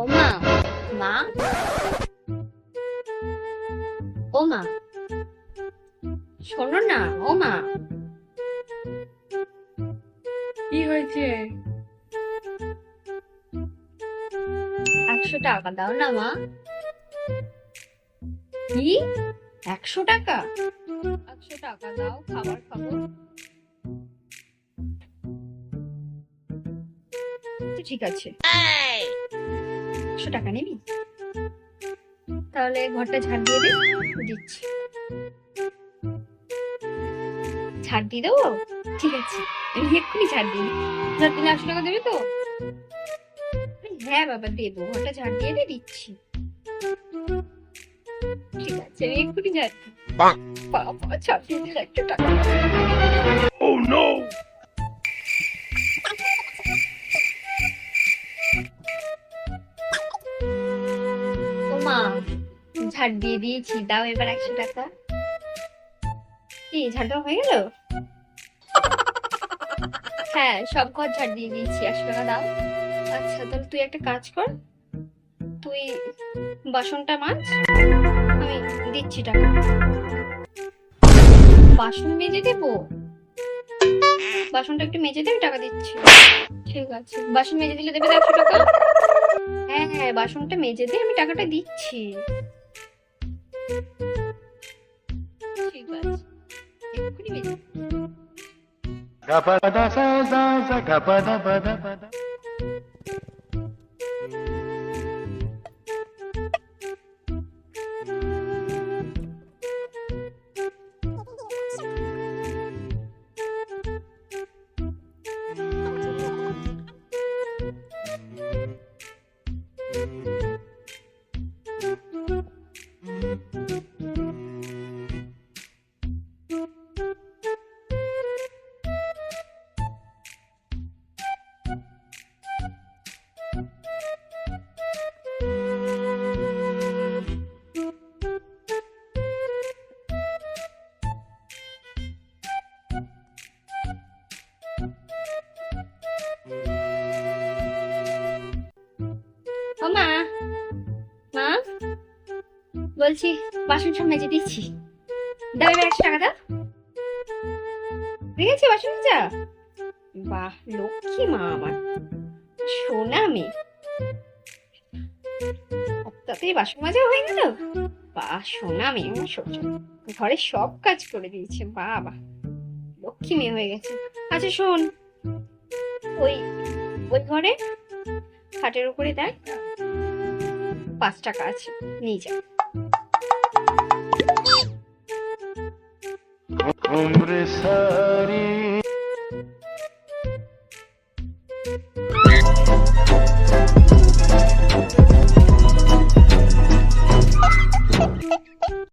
ও মা মা ও মা শোনো না ও মা কি হয়েছে? একশো টাকা দাও না মা। কি? একশো টাকা? একশো টাকা দাও খাবার খাব। ঠিক আছে। একশো টাকা নিবি? তাহলে ঘরটা ঝাড় দিয়ে দিচ্ছি। ছাড় দিয়ে দেবো? ঠিক আছে আমি এক্ষুনি ছাড় দিই ঝাড় দিলে একশো টাকা দেবে তো? হ্যাঁ বাবা দেবো। ঘরটা ঝাড় দিয়ে দিয়ে দিচ্ছি। ঠিক আছে আমি এক্ষুনি ঝাড় দিই। বাবা ছাড় দিয়ে দিলে একশো টাকা। Oh no! মা ঝাড় দিয়ে দিয়েছি, দাও এবার একশো টাকা। কি ঝাড় হয়ে গেল? হ্যাঁ সব ঘর ঝাড় দিয়ে দিয়েছি, একশো টাকা দাও। আচ্ছা তাহলে তুই একটা কাজ কর, তুই বাসনটা মাছ আমি দিচ্ছি টাকা। বাসন মেজে দেবো? বাসনটা একটু মেজে দে টাকা দিচ্ছি। ঠিক আছে, বাসন মেজে দিলে দেবে একশো টাকা? হ্যাঁ হ্যাঁ বাসনটা মেজে দিয়ে আমি টাকাটা দিচ্ছি। Gapada sa বলছি, বাসন সব মেজে দিচ্ছি। দাও এবার একশো টাকা দাও। গেছে বাসন মাজা বাহ, লক্ষ্মী মা আমার। সোনা মেয়ে। তাতেই বাসন মাজা হয়ে গেল? বাহ, সোনা মেয়ে আমার সোনা। ঘরে সব কাজ করে দিয়েছে, বাবা। লক্ষ্মী মেয়ে হয়ে গেছে। আচ্ছা শোন। ওই ওই ঘরে খাটের উপরে দেখ। পাঁচ টাকা আছে, নিয়ে যা। Sa